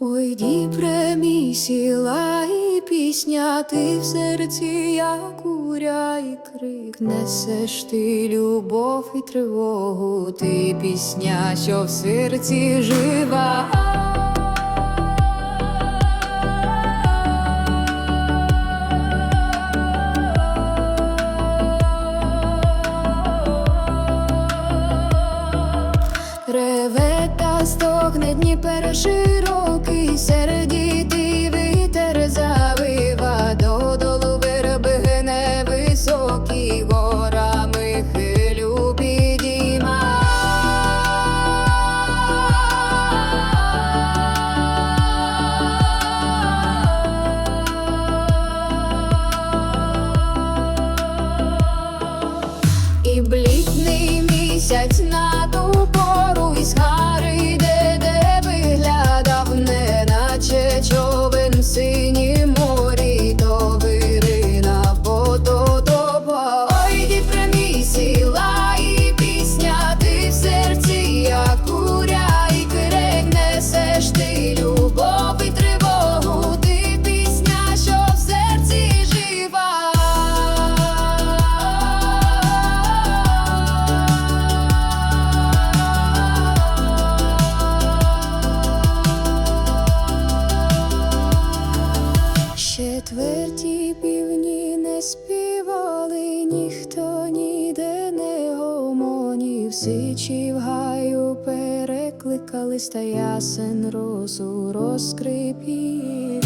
Ой, Дніпре, мій сіла і пісня, ти в серці, як уря і крик. Несеш ти любов і тривогу, ти пісня, що в серці жива. Реве та стогне Дніпер широкий, сердітий вітер завива, додолу верби гне високі, горами хилю підійма. І блідний місяць на Ще тверді півні не співали, ніхто ніде не гомонів, сичі в гаю перекликались, та ясен розу розкрипів.